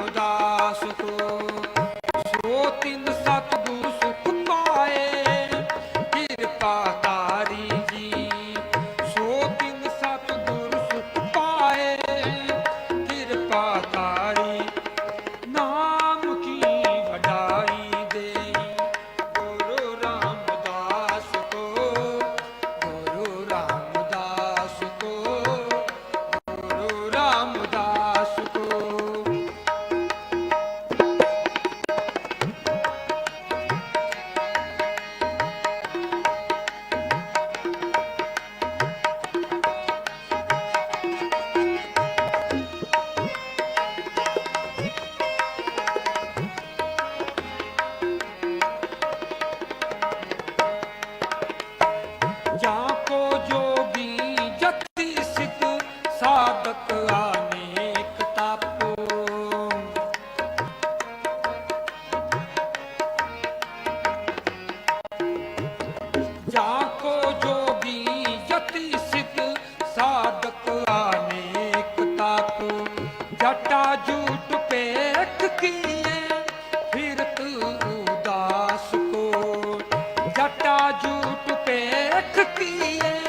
ਉਦਾਸ ਕੋ ਉਦਾਸ ਜੂਟ ਪੇਖ ਕੀਏ।